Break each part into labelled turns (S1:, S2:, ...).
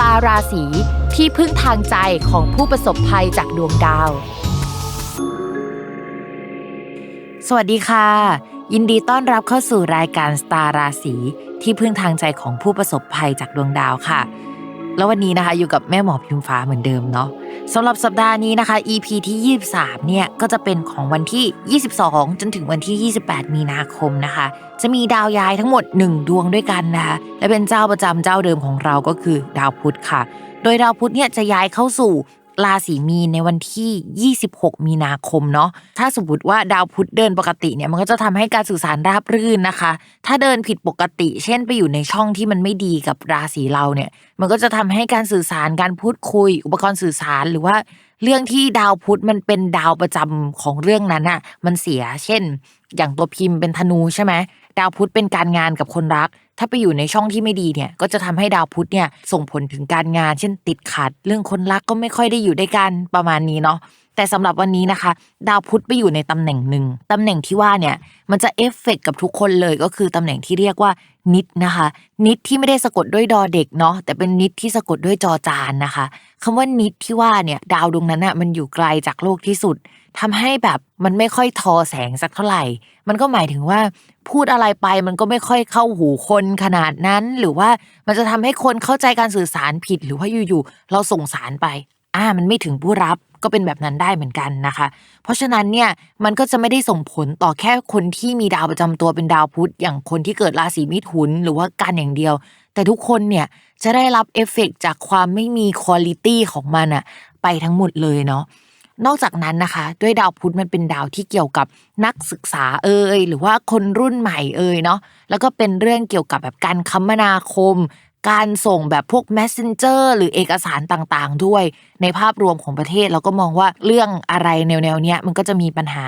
S1: ตาราศีที่พึ่งทางใจของผู้ประสบภัยจากดวงดาว สวัสดีค่ะ ยินดีต้อนรับเข้าสู่รายการสตาราศีที่พึ่งทางใจของผู้ประสบภัยจากดวงดาวค่ะ แล้ววันนี้นะคะอยู่กับแม่หมอพิมฟ้าเหมือนเดิมเนาะสำหรับสัปดาห์นี้นะคะ EP ที่ 23 เนี่ยก็จะเป็นของวันที่ 22 จนถึงวันที่ 28 มีนาคมนะคะ จะมีดาวย้ายทั้งหมด 1 ดวงด้วยกันนะคะและเป็นเจ้าประจำเจ้าเดิมของเราก็คือดาวพุธค่ะ โดยดาวพุธเนี่ยจะย้ายเข้าสู่ ราศีมีนในวันที่ 26 มีนาคมเนาะถ้าสมมติว่าดาวพุธเดินปกติเนี่ยมันก็จะทำให้การสื่อสารราบรื่นนะคะ ถ้าเดินผิดปกติ เช่นไปอยู่ในช่องที่มันไม่ดีกับราศีเราเนี่ย มันก็จะทำให้การสื่อสารการพูดคุย อุปกรณ์สื่อสารหรือว่าเรื่องที่ดาวพุธมันเป็นดาวประจำของเรื่องนั้นอะมันเสีย เช่น อย่างตัวพิมพ์เป็นธนูใช่ไหมดาวพุธเป็นการงานกับคนรัก ถ้าไปอยู่ในช่องที่ไม่ดีเนี่ย ก็จะทำให้ดาวพุธเนี่ยส่งผลถึงการงาน เช่นติดขัด เรื่องคนรักก็ไม่ค่อยได้อยู่ด้วยกันประมาณนี้เนาะแต่สำหรับวันนี้นะคะ ดาวพุธไปอยู่ในตำแหน่งหนึ่งตำแหน่งที่ว่าเนี่ยมันจะเอฟเฟกกับทุกคนเลยก็คือตำแหน่งที่เรียกว่านิดนะคะ นิดที่ไม่ได้สะกดด้วยดอเด็กเนาะแต่เป็นนิดที่สะกดด้วยจอจานนะคะคำว่านิดที่ว่าเนี่ยดาวดวงนั้นอะมันอยู่ไกลจากโลกที่สุด ทำให้แบบมันไม่ค่อยทอแสงสักเท่าไหร่ มันก็หมายถึงว่าพูดอะไรไปมันก็ไม่ค่อยเข้าหูคนขนาดนั้น หรือว่ามันจะทำให้คนเข้าใจการสื่อสารผิด หรือว่าอยู่ๆเราส่งสารไป อ่า มันไม่ถึงผู้รับก็เป็นแบบนั้นได้เหมือนกันนะคะ เพราะฉะนั้นเนี่ยมันก็จะไม่ได้ส่งผลต่อแค่คนที่มีดาวประจำตัวเป็นดาวพุธอย่างคนที่เกิดราศีมิถุนหรือว่าการอย่างเดียว แต่ทุกคนเนี่ยจะได้รับเอฟเฟกจากความไม่มีคุณลิตี้ของมันอะไปทั้งหมดเลยเนาะ นอกจากนั้นนะคะ ด้วยดาวพุธมันเป็นดาวที่เกี่ยวกับนักศึกษาเอ่ยหรือว่าคนรุ่นใหม่เอ่ยเนาะแล้วก็เป็นเรื่องเกี่ยวกับแบบการคมนาคม การส่งแบบพวก messenger หรือเอกสารต่างๆ ด้วย ในภาพรวมของประเทศเราก็มองว่าเรื่องอะไรแนวๆเนี้ยมันก็จะมีปัญหา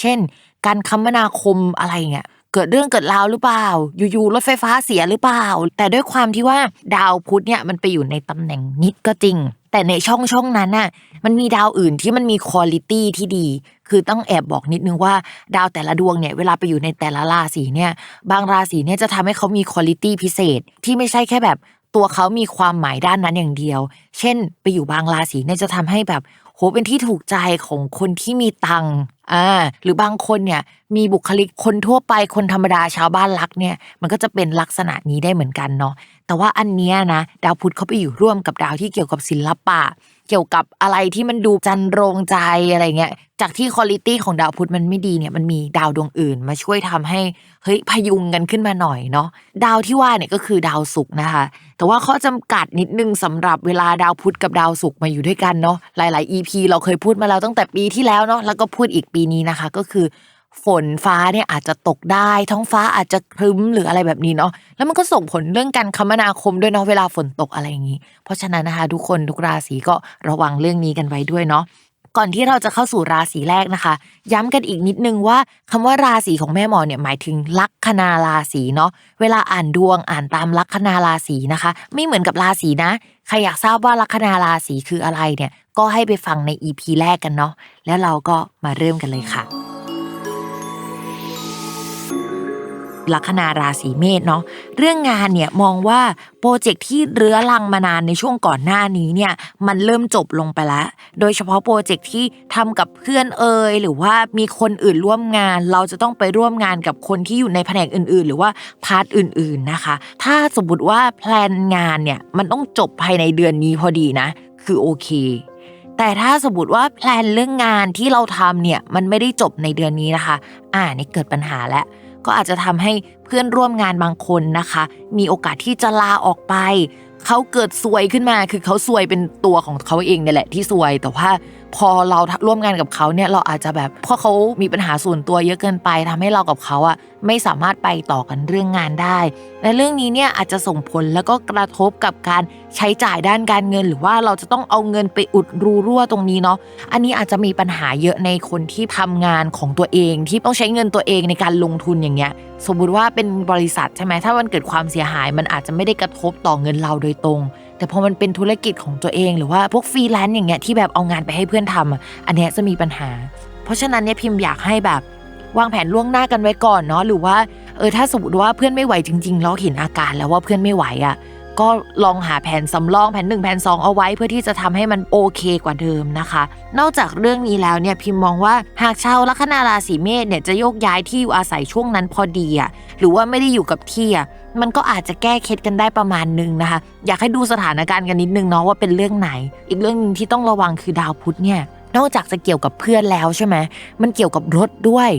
S1: เช่น การคมนาคมอะไรเงี้ย เกิดเรื่องเกิดราวหรือเปล่า อยู่ๆรถไฟฟ้าเสียหรือเปล่า แต่ด้วยความที่ว่าดาวพุธเนี่ยมันไปอยู่ในตำแหน่งนิดก็จริง แต่ในช่องช่องนั้นน่ะมันมีดาวอื่นที่มันมีคุณลิตี้ที่ดี คือต้องแอบบอกนิดนึงว่าดาวแต่ละดวงเนี่ยเวลาไปอยู่ในแต่ละราศีเนี่ย บางราศีเนี่ยจะทำให้เขามีคุณลิตี้พิเศษ ที่ไม่ใช่แค่แบบตัวเขามีความหมายด้านนั้นอย่างเดียว เช่น ไปอยู่บางราศีเนี่ยจะทำให้แบบ โหเป็นที่ถูกใจของคนที่มีตังค์อ่าหรือบางคนเนี่ยมีบุคลิกคนทั่วไปคนธรรมดาชาวบ้านรักเนี่ย มันก็จะเป็นลักษณะนี้ได้เหมือนกันเนาะแต่ว่าอันเนี้ยนะ ดาวพุธเขาไปอยู่ร่วมกับดาวที่เกี่ยวกับศิลปะ เกี่ยวกับอะไรที่มันดูจันโรงใจอะไรเงี้ยจากที่คุณลิตี้ของดาวพุธมันไม่ดีเนี่ยมันมีดาวดวงอื่นมาช่วยทำให้เฮ้ยพยุงกันขึ้นมาหน่อยเนาะดาวที่ว่าเนี่ยก็คือดาวศุกร์นะคะ แต่ว่าข้อจำกัดนิดนึงสำหรับเวลาดาวพุธกับดาวศุกร์มาอยู่ด้วยกันเนาะหลาย ๆ EP เราเคยพูดมาแล้วตั้งแต่ปีที่แล้วเนาะแล้วก็พูดอีกปีนี้นะคะ ก็คือ ฝนฟ้าเนี่ยอาจจะตกได้ ท้องฟ้าอาจจะครึ้มหรืออะไรแบบนี้เนาะแล้วมันก็ส่งผลเรื่องการคมนาคมด้วยเนาะเวลาฝนตกอะไรอย่างนี้ เพราะฉะนั้นนะคะ ทุกคนทุกราศีก็ระวังเรื่องนี้กันไว้ด้วยเนาะก่อนที่เราจะเข้าสู่ราศีแรกนะคะ ย้ำกันอีกนิดนึงว่าคำว่าราศีของแม่หมอเนี่ยหมายถึงลัคนาราศีเนาะเวลาอ่านดวงอ่านตามลัคนาราศีนะคะ ไม่เหมือนกับราศีนะใครอยากทราบว่าลัคนาราศีคืออะไรเนี่ยก็ให้ไปฟังใน EP แรกกันเนาะแล้วเราก็มาเริ่มกันเลยค่ะ ลัคนาราศีเมษเนาะเรื่องงานเนี่ยมองว่าโปรเจกต์ที่เรื้อรังมานานในช่วงก่อนหน้านี้เนี่ยมันเริ่มจบลงไปแล้ว โดยเฉพาะโปรเจกต์ที่ทำกับเพื่อนเอ่ยหรือว่ามีคนอื่นร่วมงาน เราจะต้องไปร่วมงานกับคนที่อยู่ในแผนกอื่น ๆ หรือว่าพาร์ทอื่น ๆนะคะ ถ้าสมมติว่าแพลนงานเนี่ยมันต้องจบภายในเดือนนี้พอดีนะ คือโอเคแต่ถ้าสมมติว่าแพลนเรื่องงานที่เราทำเนี่ยมันไม่ได้จบในเดือนนี้นะคะ อ่านี่เกิดปัญหาแล้ว ก็อาจจะทำให้เพื่อนร่วมงานบางคนนะคะ มีโอกาสที่จะลาออกไป เขาเกิดซวยขึ้นมา คือเขาซวยเป็นตัวของเขาเองเนี่ยแหละที่ซวย แต่ว่า พอเราร่วมงานกับเขาเนี่ยเราอาจจะแบบเพราะเขามีปัญหาส่วนตัวเยอะเกินไปทำให้เรากับเขาอะไม่สามารถไปต่อกันเรื่องงานได้ และเรื่องนี้เนี่ยอาจจะส่งผลแล้วก็กระทบกับการใช้จ่ายด้านการเงิน หรือว่าเราจะต้องเอาเงินไปอุดรูรั่วตรงนี้เนาะอันนี้อาจจะมีปัญหาเยอะในคนที่ทำงานของตัวเองที่ต้องใช้เงินตัวเองในการลงทุนอย่างเงี้ยสมมุติว่าเป็นบริษัทใช่ไหมถ้ามันเกิดความเสียหาย มันอาจจะไม่ได้กระทบต่อเงินเราโดยตรง แต่พอมันเป็นธุรกิจของตัวเองหรือว่าพวกฟรีแลนซ์อย่างเงี้ยที่แบบเอางานไปให้เพื่อนทำอะอันเนี้ยจะมีปัญหา เพราะฉะนั้นเนี่ยพิมพ์อยากให้แบบวางแผนล่วงหน้ากันไว้ก่อนเนาะหรือว่าเออถ้าสมมติว่าเพื่อนไม่ไหวจริงๆแล้วเห็นอาการแล้วว่าเพื่อนไม่ไหวอะ ก็ลองหาแผนสำรองแผนหนึ่งแผนสองเอาไว้ เพื่อที่จะทำให้มันโอเคกว่าเดิมนะคะ นอกจากเรื่องนี้แล้วเนี่ยพิมพ์มองว่าหากชาวลัคนาราศีเมษเนี่ยจะโยกย้ายที่อยู่อาศัยช่วงนั้นพอดีอะหรือว่าไม่ได้อยู่กับที่อะมันก็อาจจะแก้เคล็ดกันได้ประมาณนึงนะคะ อยากให้ดูสถานการณ์กันนิดนึงเนาะว่าเป็นเรื่องไหน อีกเรื่องหนึงที่ต้องระวังคือดาวพุธเนี่ยนอกจากจะเกี่ยวกับเพื่อนแล้วใช่ไหมมันเกี่ยวกับรถด้วย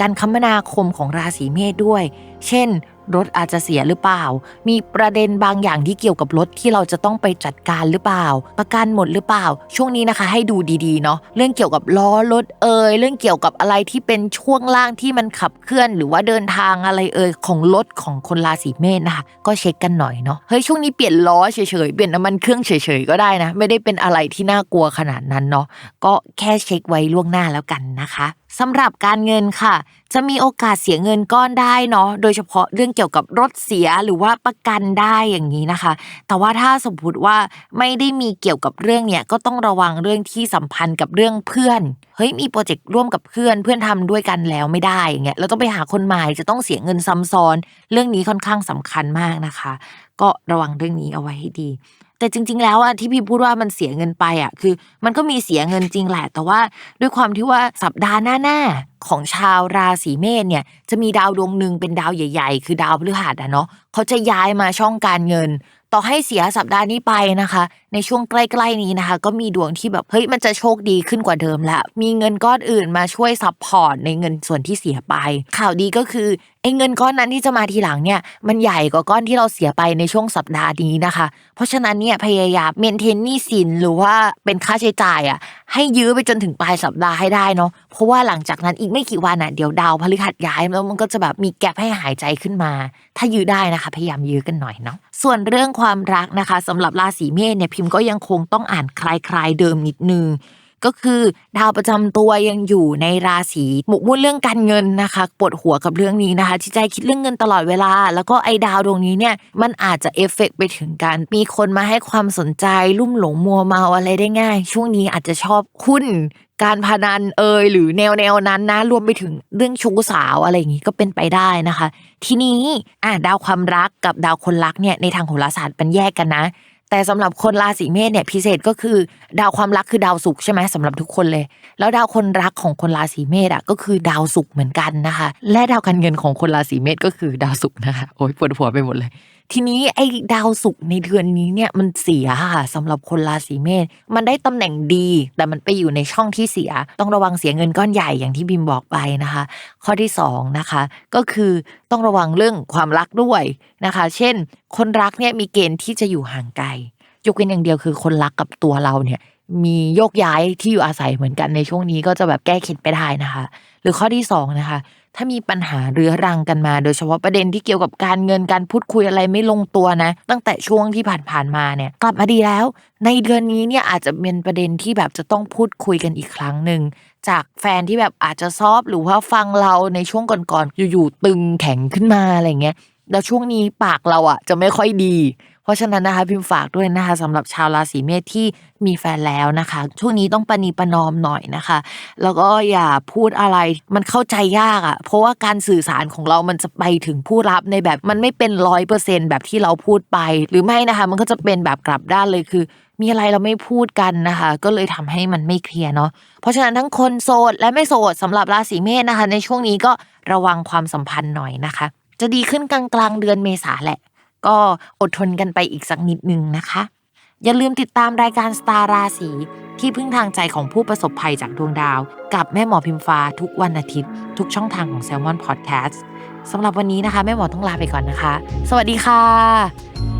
S1: การคมนาคมของราศีเมษด้วย เช่น รถอาจจะเสียหรือเปล่า มีประเด็นบางอย่างที่เกี่ยวกับรถที่เราจะต้องไปจัดการหรือเปล่า ประกันหมดหรือเปล่า ช่วงนี้นะคะ ให้ดูดีๆเนาะเรื่องเกี่ยวกับล้อรถเอ่ยเรื่องเกี่ยวกับอะไรที่เป็นช่วงล่างที่มันขับเคลื่อน หรือว่าเดินทางอะไรเอ่ยของรถของคนราศีเมษนะคะก็เช็คกันหน่อยเนาะเฮ้ยช่วงนี้เปลี่ยนล้อเฉยๆเปลี่ยนน้ำมันเครื่องเฉยๆก็ได้นะ ไม่ได้เป็นอะไรที่น่ากลัวขนาดนั้นเนาะก็แค่เช็คไว้ล่วงหน้าแล้วกันนะคะสำหรับการเงินค่ะ จะมีโอกาสเสียเงินก้อนได้เนาะโดยเฉพาะเรื่องเกี่ยวกับรถเสียหรือว่าประกันได้อย่างนี้นะคะ แต่ว่าถ้าสมมติว่าไม่ได้มีเกี่ยวกับเรื่องเนี้ยก็ต้องระวังเรื่องที่สัมพันธ์กับเรื่องเพื่อนเฮ้ยมีโปรเจกต์ร่วมกับเพื่อนเพื่อนทำด้วยกันแล้วไม่ได้อย่างเงี้ยเราต้องไปหาคนใหม่จะต้องเสียเงินซ้ำซ้อน เรื่องนี้ค่อนข้างสำคัญมากนะคะ ก็ระวังเรื่องนี้เอาไว้ให้ดี แต่จริง ๆ แล้วอะที่พี่พูดว่ามันเสียเงินไปอะคือ มันก็มีเสียเงินจริงแหละ แต่ว่าด้วยความที่ว่าสัปดาห์หน้าๆของชาวราศีเมษเนี่ยจะมีดาวดวงหนึ่งเป็นดาวใหญ่ ๆ คือดาวพฤหัสอะเนาะเขาจะย้ายมาช่องการเงิน ต่อให้เสียสัปดาห์นี้ไปนะคะในช่วงใกล้ๆนี้นะคะ ก็มีดวงที่แบบเฮ้ยมันจะโชคดีขึ้นกว่าเดิมแล้วมีเงินก้อนอื่นมาช่วยซัพพอร์ตในเงินส่วนที่เสียไป ข่าวดีก็คือไอ้เงินก้อนนั้นที่จะมาทีหลังเนี่ยมันใหญ่กว่าก้อนที่เราเสียไปในช่วงสัปดาห์นี้นะคะ เพราะฉะนั้นเนี่ยพยายามเมนเทนนี้สินหรือว่าเป็นค่าใช้จ่ายอะให้ยื้อไปจนถึงปลายสัปดาห์ให้ได้เนาะเพราะว่าหลังจากนั้นอีกไม่กี่วันอะเดี๋ยวดาวพฤหัสย้ายแล้วมันก็จะแบบมีแกลบให้หายใจขึ้นมา ถ้ายื้อได้นะคะ พยายามยื้อกันหน่อยเนาะส่วนเรื่องความรักนะคะสำหรับราศีเมษเนี่ยพิมพ์ก็ยังคงต้องอ่านคล้ายๆเดิมนิดนึงก็คือดาวประจำตัวยังอยู่ในราศีหมกมุ่นเรื่องการเงินนะคะปวดหัวกับเรื่องนี้นะคะที่ใจคิดเรื่องเงินตลอดเวลา แล้วก็ไอ้ดาวดวงนี้เนี่ยมันอาจจะเอฟเฟกไปถึงการมีคนมาให้ความสนใจ ลุ่มหลงมัวเมาอะไรได้ง่าย ช่วงนี้อาจจะชอบหุ้นการพนันเอยหรือแนวแนวนั้นนะรวมไปถึงเรื่องชู้สาวอะไรอย่างนี้ก็เป็นไปได้นะคะ ทีนี้อะดาวความรักกับดาวคนรักเนี่ยในทางโหราศาสตร์มันแยกกันนะ แต่สำหรับคนราศีเมษเนี่ยพิเศษก็คือ ดาวความรักคือดาวศุกร์ใช่ไหมสำหรับทุกคนเลย แล้วดาวคนรักของคนราศีเมษอะก็คือดาวศุกร์เหมือนกันนะคะ และดาวการเงินของคนราศีเมษก็คือดาวศุกร์นะคะโอ้ยปวดหัวไปหมดเลย ทีนี้ไอ้ดาวศุกร์ในเดือนนี้เนี่ยมันเสียค่ะสำหรับคนราศีเมษมันได้ตำแหน่งดี แต่มันไปอยู่ในช่องที่เสีย ต้องระวังเสียเงินก้อนใหญ่อย่างที่บิมบอกไปนะคะ ข้อที่สองนะคะก็คือต้องระวังเรื่องความรักด้วยนะคะ เช่น คนรักเนี่ยมีเกณฑ์ที่จะอยู่ห่างไกลยกเว้นอย่างเดียวคือคนรักกับตัวเราเนี่ย มีโยกย้ายที่อยู่อาศัยเหมือนกันในช่วงนี้ก็จะแบบแก้เข็ดไปได้นะคะ หรือข้อที่สองนะคะ ถ้ามีปัญหาเรื้อรังกันมา โดยเฉพาะประเด็นที่เกี่ยวกับการเงินการพูดคุยอะไรไม่ลงตัวนะ ตั้งแต่ช่วงที่ผ่านๆมาเนี่ยกลับมาดีแล้ว ในเดือนนี้เนี่ยอาจจะเป็นประเด็นที่แบบจะต้องพูดคุยกันอีกครั้งหนึ่งจากแฟนที่แบบอาจจะซอบหรือว่าฟังเราในช่วงก่อนๆอยู่ๆตึงแข็งขึ้นมาอะไรเงี้ย แล้วช่วงนี้ปากเราอะ จะไม่ค่อยดี เพราะฉะนั้นนะคะพิมพ์ฝากด้วยนะคะสำหรับชาวราศีเมษที่มีแฟนแล้วนะคะ ช่วงนี้ต้องปณีประนอมหน่อยนะคะ แล้วก็อย่าพูดอะไรมันเข้าใจยากอะ่ะ เพราะว่าการสื่อสารของเรามันจะไปถึงผู้รับในแบบมันไม่เป็นร้อยเปอร์เซ็นแบบที่เราพูดไป หรือไม่นะคะ มันก็จะเป็นแบบกลับด้านเลยคือ มีอะไรเราไม่พูดกันนะคะ ก็เลยทำให้มันไม่เคลียร์เนาะเพราะฉะนั้นทั้งคนโสดและไม่โสดสำหรับราศีเมษนะคะ ในช่วงนี้ก็ระวังความสัมพันธ์หน่อยนะคะ จะดีขึ้นกลางกลางเดือนเมษาแหละ ก็อดทนกันไปอีกสักนิดนึงนะคะ อย่าลืมติดตามรายการสตาร์ราศีที่พึ่งทางใจของผู้ประสบภัยจากดวงดาว กับแม่หมอพิมฟ้าทุกวันอาทิตย์ ทุกช่องทางของ s ซ l m o n Podcast สำหรับวันนี้นะคะ แม่หมอต้องลาไปก่อนนะคะ สวัสดีค่ะ